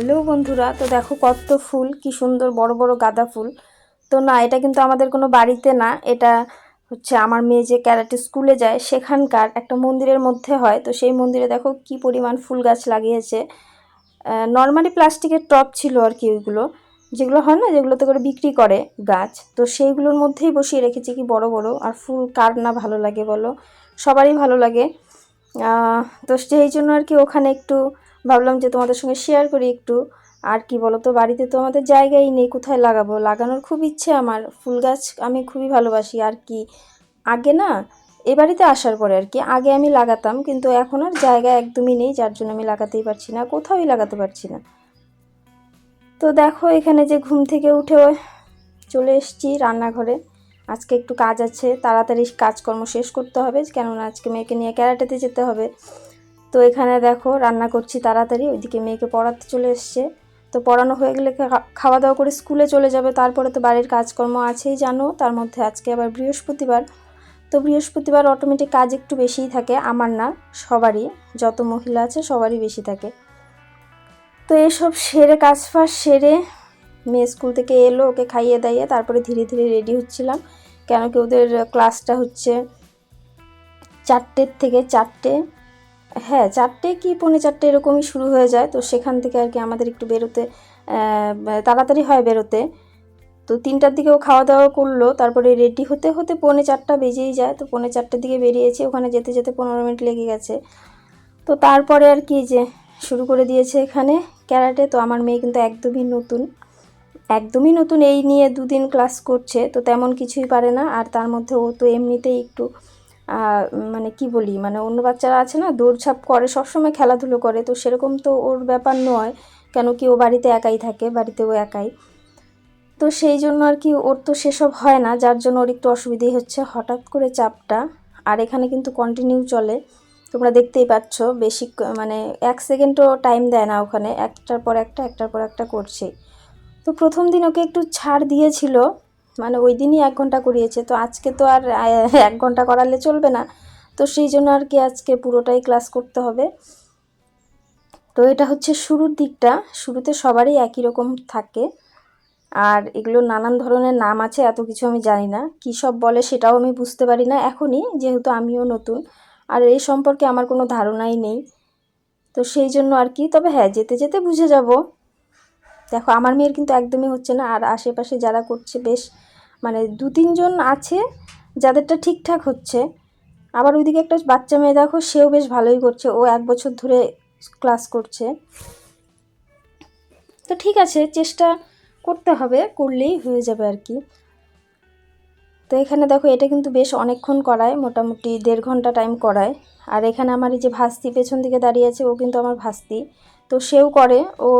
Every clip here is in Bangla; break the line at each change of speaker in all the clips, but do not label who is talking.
হ্যালো বন্ধুরা, তো দেখো কত ফুল, কি সুন্দর বড় বড় গাঁদা ফুল। তো না, এটা কিন্তু আমাদের কোনো বাড়িতে না, এটা হচ্ছে আমার মেয়ে যে ক্যারাটে স্কুলে যায়, সেখানকার একটা মন্দিরের মধ্যে হয়। তো সেই মন্দিরে দেখো কি পরিমাণ ফুল গাছ লাগিয়েছে। নর্মালি প্লাস্টিকের টব ছিল আর কি ওইগুলো, যেগুলো হয় না, যেগুলোতে করে বিক্রি করে গাছ। তো সেইগুলোর মধ্যেই বসিয়ে রেখেছি কি বড় বড়, আর ফুল কার না ভালো লাগে বলো? সবারই ভালো লাগে। তো সেই জন্য আর কি ওখানে একটু ভাবলাম যে তোমাদের সঙ্গে শেয়ার করি একটু। আর কি বলো তো বাড়িতে তো আমাদের জায়গাই নেই, কোথায় লাগাবো? লাগানোর খুব ইচ্ছে আমার। ফুল গাছ আমি খুবই ভালোবাসি। আর কি, আগে না, এ বাড়িতে আসার পরে আর কি, আগে আমি লাগাতাম, কিন্তু এখন আর জায়গা একদমই নেই, যার জন্য আমি লাগাতেই পারছি না, কোথাওই লাগাতে পারছি না। তো দেখো, এখানে যে ঘুম থেকে উঠে চলে এসেছি রান্নাঘরে। আজকে একটু কাজ আছে, তাড়াতাড়ি কাজকর্ম শেষ করতে হবে, কেননা আজকে মেয়েকে নিয়ে ক্যারাটেতে যেতে হবে। তো এখানে দেখো রান্না করছি তাড়াতাড়ি, ওইদিকে মেয়েকে পড়াতে চলে এসছে। তো পড়ানো হয়ে গেলে খাওয়া দাওয়া করে স্কুলে চলে যাবে। তারপরে তো বাড়ির কাজকর্ম আছেই জানো, তার মধ্যে আজকে আবার বৃহস্পতিবার। তো বৃহস্পতিবার অটোমেটিক কাজ একটু বেশিই থাকে, আমার না, সবারই, যত মহিলা আছে সবারই বেশি থাকে। তো এসব সেরে কাজ ফাজ সেরে মেয়ে স্কুল থেকে এলো, ওকে খাইয়ে দাইয়ে তারপরে ধীরে ধীরে রেডি হচ্ছিলাম। কেন কি ওদের ক্লাসটা হচ্ছে চারটের থেকে চারটে। হ্যাঁ চারটে কি পৌনে চারটে এরকমই শুরু হয়ে যায়। তো সেখান থেকে আর কি আমাদের একটু বেরোতে তাড়াতাড়ি হয় বেরোতে। তো তিনটার দিকে ও খাওয়া দাওয়া করল, তারপরে রেডি হতে হতে পৌনে চারটা বেজেই যায়। তো পৌনে চারটের দিকে বেরিয়েছি, ওখানে যেতে যেতে পনেরো মিনিট লেগে গেছে। তো তারপরে আর কি যে শুরু করে দিয়েছে এখানে ক্যারাটে। তো আমার মেয়ে কিন্তু একদমই নতুন একদমই নতুন। এই নিয়ে দুদিন ক্লাস করছে, তো তেমন কিছুই পারে না। আর তার মধ্যে ও তো এমনিতেই একটু মানে কি বলি মানে অন্য বাচ্চারা আছে না, দৌড়ঝাঁপ করে, সবসময় খেলাধুলো করে, তো সেরকম তো ওর ব্যাপার নয়, কেন কি ও বাড়িতে একাই থাকে বাড়িতে ও একাই। তো সেই জন্য আর কি ওর তো সেসব হয় না, যার জন্য ওর একটু অসুবিধেই হচ্ছে। হঠাৎ করে চাপটা, আর এখানে কিন্তু কন্টিনিউ চলে, তোমরা দেখতেই পাচ্ছ, বেশি মানে এক সেকেন্ডও টাইম দেয় না ওখানে, একটার পর একটা, একটার পর একটা করছে তো প্রথম দিন ওকে একটু ছাড় দিয়েছিল মানে ওই দিনই এক ঘণ্টা করিয়েছে। তো আজকে তো আর এক ঘণ্টা করালে চলবে না। তো সেই জন্য আর কি আজকে পুরোটাই ক্লাস করতে হবে। তো এটা হচ্ছে শুরুর দিকটা। শুরুতে সবারই একই রকম থাকে। আর এগুলো নানান ধরনের নাম আছে, এত কিছু আমি জানি না। কী সব বলে সেটাও আমি বুঝতে পারি না এখনই, যেহেতু আমিও নতুন। আর এই সম্পর্কে আমার কোনো ধারণাই নেই। তো সেই জন্য আর কি, তবে হ্যাঁ যেতে যেতে বুঝে যাব। দেখো, আমার মেয়ের কিন্তু একদমই হচ্ছে না। আর আশেপাশে যারা করছে, বেশ মানে দু তিনজন আছে যাদেরটা ঠিকঠাক হচ্ছে। আবার ওইদিকে একটা বাচ্চা মেয়ে দেখো, সেও বেশ ভালোই করছে। ও এক বছর ধরে ক্লাস করছে। তো ঠিক আছে, চেষ্টা করতে হবে, করলেই হয়ে যাবে আর কি। তো এখানে দেখো, এটা কিন্তু বেশ অনেকক্ষণ করায়, মোটামুটি দেড় ঘণ্টা টাইম করায়। আর এখানে আমার এই যে ভাস্তি পেছন দিকে দাঁড়িয়ে আছে, ও কিন্তু আমার ভাস্তি। তো সেও করে। ও,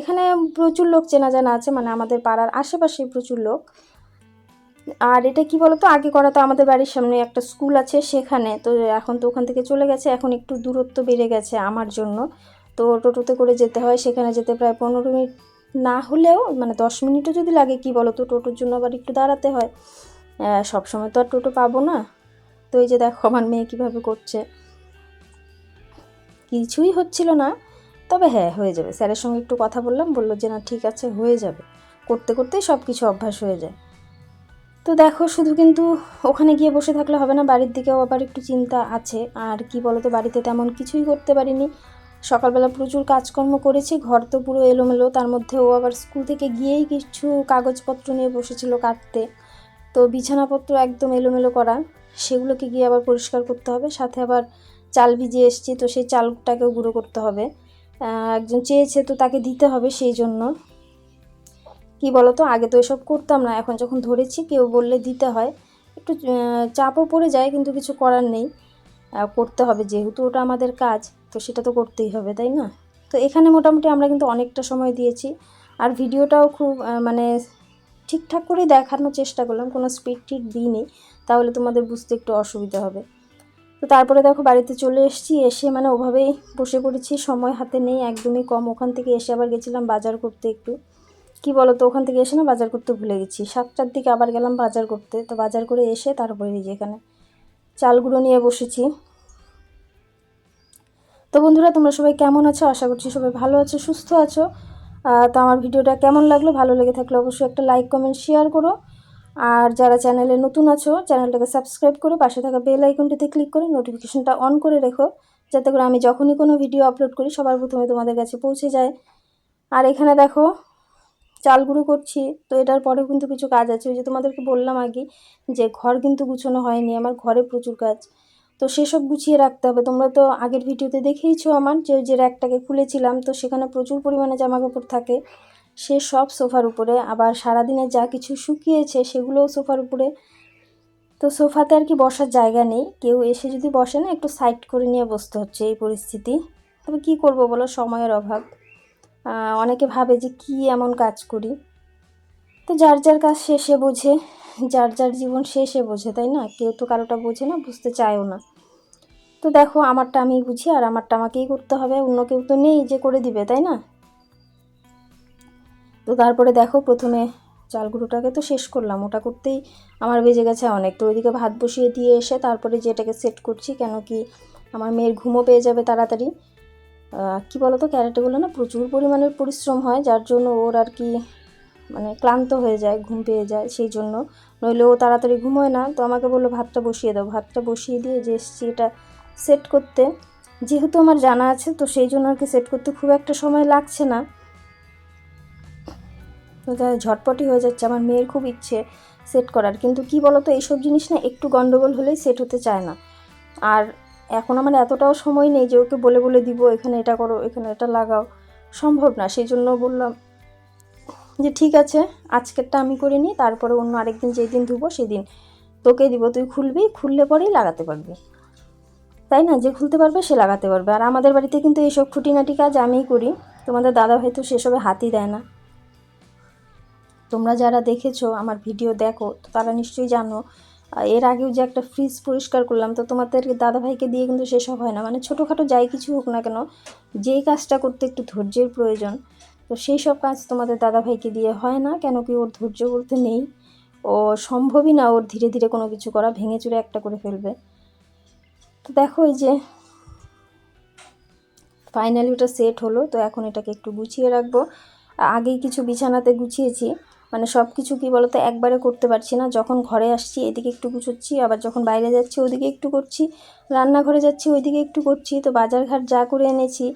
এখানে প্রচুর লোক চেনা জানা আছে মানে আমাদের পাড়ার আশেপাশে প্রচুর লোক। আর এটা কি বলতো? আগে করা তো আমাদের বাড়ির সামনে একটা স্কুল আছে সেখানে। তো এখন তো ওখান থেকে চলে গেছে। এখন একটু দূরত্ব বেড়ে গেছে আমার জন্য। তো টোটোতে করে যেতে হয়। সেখানে যেতে প্রায় পনেরো মিনিট না হলেও মানে দশ মিনিটও যদি লাগে, কি বলো তো টোটোর জন্য আবার একটু দাঁড়াতে হয়। সবসময় তো আর টোটো পাবো না। তো এই যে দেখো আমার মেয়ে কীভাবে করছে। কিছুই হচ্ছিল না। তবে হ্যাঁ হয়ে যাবে। স্যারের সঙ্গে একটু কথা বললাম। বলল যে, না, ঠিক আছে, হয়ে যাবে। করতে, করতেই সব কিছু অভ্যাস হয়ে যায়। তো দেখো, শুধু কিন্তু ওখানে গিয়ে বসে থাকলে হবে না, বাড়ির দিকেও আবার একটু চিন্তা আছে। আর কি বলতো, বাড়িতে তেমন কিছুই করতে পারিনি। সকালবেলা প্রচুর কাজকর্ম করেছি, ঘর তো পুরো এলোমেলো, তার মধ্যে ও আবার স্কুল থেকে গিয়েই কিছু কাগজপত্র নিয়ে বসেছিল কাটতে। তো বিছানাপত্র একদম এলোমেলো করা, সেগুলোকে গিয়ে আবার পরিষ্কার করতে হবে, সাথে আবার চাল ভিজিয়ে এসেছি, তো সেই চালটাকেও গুঁড়ো করতে হবে। একজন চেয়েছে তো তাকে দিতে হবে সেই জন্য। কি বলতো, আগে তো এসব করতাম না, এখন যখন ধরেছি কেউ বললে দিতে হয়, একটু চাপও পড়ে যায়, কিন্তু কিছু করার নেই। করতে হবে যেহেতু ওটা আমাদের কাজ, তো সেটা তো করতেই হবে, তাই না? তো এখানে মোটামুটি আমরা কিন্তু অনেকটা সময় দিয়েছি। আর ভিডিওটাও খুব মানে ঠিকঠাক করে দেখানোর চেষ্টা করলাম, কোনো স্পিড টিড দিইনি, তাহলে তোমাদের বুঝতে একটু অসুবিধা হবে। তো তারপরে দেখো বাড়িতে চলে এসেছি, এসে মানে ওভাবেই বসে পড়েছি, সময় হাতে নেই, একদমই কম। ওখান থেকে এসে আবার গেছিলাম বাজার করতে একটু। কি বলো তো ওখান থেকে এসে না বাজার করতে ভুলে গেছি। সাতটার দিকে আবার গেলাম বাজার করতে। তো বাজার করে এসে তারপরে যে এখানে চালগুলো নিয়ে বসেছি। তো বন্ধুরা, তোমরা সবাই কেমন আছো? আশা করছি সবাই ভালো আছো, সুস্থ আছো। তো আমার ভিডিওটা কেমন লাগল, ভালো লেগে থাকলে অবশ্যই একটা লাইক কমেন্ট শেয়ার করো। আর যারা চ্যানেলে নতুন আছো, চ্যানেলটাকে সাবস্ক্রাইব করে পাশে থাকা বেল আইকনটিতে ক্লিক করে নোটিফিকেশনটা অন করে রেখো। যাতে করে আমি যখনই কোনো ভিডিও আপলোড করি, সবার প্রথমে তোমাদের কাছে পৌঁছে যায়। আর এখানে দেখো চাল গুঁড়ো করছি, তো এটার পরেও কিন্তু কিছু কাজ আছে। ওই যে তোমাদেরকে বললাম আগে যে ঘর কিন্তু গুছানো হয়নি, আমার ঘরে প্রচুর কাজ। তো সেসব গুছিয়ে রাখতে হবে। তোমরা তো আগের ভিডিওতে দেখেইছো আমার যে যে র্যাকটাকে খুলেছিলাম, তো সেখানে প্রচুর পরিমাণে জামা কাপড় থাকে। সে সব সোফার উপরে, আবার সারাদিনে যা কিছু শুকিয়েছে সেগুলোও সোফার উপরে। তো সোফাতে আর কি বসার জায়গা নেই। কেউ এসে যদি বসে না, একটু সাইড করে নিয়ে বসতে হচ্ছে এই পরিস্থিতি। তবে কি করব বলো, সময়ের অভাব। অনেকে ভাবে যে কি এমন কাজ করি। তো যার যার কাজ শেষে বোঝে, যার যার জীবন শেষে বোঝে, তাই না? কেউ তো কারোটা বোঝে না, বুঝতে চায়ও না। তো দেখো, আমারটা আমি বুঝি আর আমারটা আমাকেই করতে হবে, অন্য কেউ তো নেই যে করে দিবে, তাই না? তো তারপরে দেখো, প্রথমে চাল গুঁড়োটাকে তো শেষ করলাম, ওটা করতেই আমার বেজে গেছে অনেক। তো ওইদিকে ভাত বসিয়ে দিয়ে এসে তারপরে যেটাকে সেট করছি, কেন কি আমার মেয়ের ঘুমও পেয়ে যাবে তাড়াতাড়ি। কি বলো তো ক্যারেটেগুলো না প্রচুর পরিমাণের পরিশ্রম হয়, যার জন্য ওর আর কি মানে ক্লান্ত হয়ে যায়, ঘুম পেয়ে যায় সেই জন্য। নইলে ও তাড়াতাড়ি ঘুমোয় না, তো আমাকে বলল, ভাতটা বসিয়ে দাও। ভাতটা বসিয়ে দিয়ে যে এসছি এটা সেট করতে, যেহেতু আমার জানা আছে, তো সেই জন্য আর কি সেট করতে খুব একটা সময় লাগছে না। ঝটপটি হয়ে যাচ্ছে, আমার মেয়ের খুব ইচ্ছে সেট করার। কিন্তু কি বলতো, এইসব জিনিস না একটু গন্ডগোল হলেই সেট হতে চায় না। আর এখন আমার এতটাও সময় নেই যে ওকে বলে বলে দিব, এখানে এটা করো, এখানে এটা লাগাও। সম্ভব না সেই জন্য বললাম যে, ঠিক আছে, আজকেরটা আমি করে নিই, তারপরে অন্য আরেকদিন যেই দিন ধুবো সেদিন তোকে দিব। তুই খুলবি, খুললে পরেই লাগাতে পারবি। তাই না? যে খুলতে পারবে সে লাগাতে পারবে। আর আমাদের বাড়িতে কিন্তু এইসব খুঁটিনাটি কাজ আমিই করি। তোমাদের দাদা হয়তো সেসবে হাতই দেয় না। তোমরা যারা দেখেছ আমার ভিডিও দেখো তারা নিশ্চয়ই জানো এর আগেও যে একটা ফ্রিজ পরিষ্কার করলাম, তো তোমাদের দাদাভাইকে দিয়ে কিন্তু সেসব হয় না। মানে ছোটোখাটো যাই কিছু হোক না কেন, যেই কাজটা করতে একটু ধৈর্যের প্রয়োজন, তো সেই সব কাজ তোমাদের দাদাভাইকে দিয়ে হয় না, কেন কি ওর ধৈর্য বলতে নেই। ও সম্ভবই না ওর ধীরে ধীরে কোনো কিছু করা, ভেঙে চুরে একটা করে ফেলবে। তো দেখো এই যে ফাইনালি ওটা সেট হলো, তো এখন এটাকে একটু গুছিয়ে রাখব। আগেই কিছু বিছানাতে গুছিয়েছি। মানে সব কিছু কী বলতো একবারে করতে পারছি না। যখন ঘরে আসছি, এদিকে একটু গুছোচ্ছি, আবার যখন বাইরে যাচ্ছি, ওদিকে একটু করছি, রান্নাঘরে যাচ্ছি, ওইদিকে একটু করছি। তো বাজারঘাট যা করে এনেছি,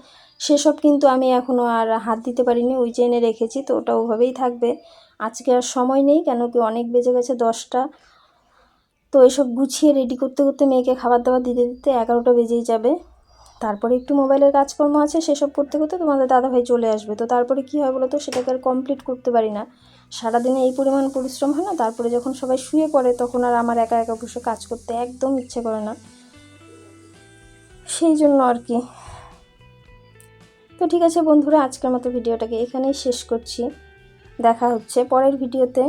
সেসব কিন্তু আমি এখনও আর হাত দিতে পারিনি, ওই যে এনে রেখেছি, তো ওটা ওভাবেই থাকবে। আজকে আর সময় নেই, কেন কি অনেক বেজে গেছে দশটা। তো এসব গুছিয়ে রেডি করতে করতে মেয়েকে খাবার দাবার দিতে দিতে এগারোটা বেজেই যাবে। তারপরে একটু মোবাইলের কাজকর্ম আছে, সেসব করতে করতে তোমাদের দাদাভাই চলে আসবে। তো তারপরে কী হয় বলো তো সেটাকে আর কমপ্লিট করতে পারি না। সারাদিনে এই পরিমাণ পরিশ্রম হয় না, তারপরে যখন সবাই শুয়ে পড়ে তখন আর আমার একা একা বসে কাজ করতে একদম ইচ্ছে করে না। সেই জন্য আর কি। তো ঠিক আছে বন্ধুরা, আজকের মতো ভিডিওটাকে এখানেই শেষ করছি। দেখা হচ্ছে পরের ভিডিওতে।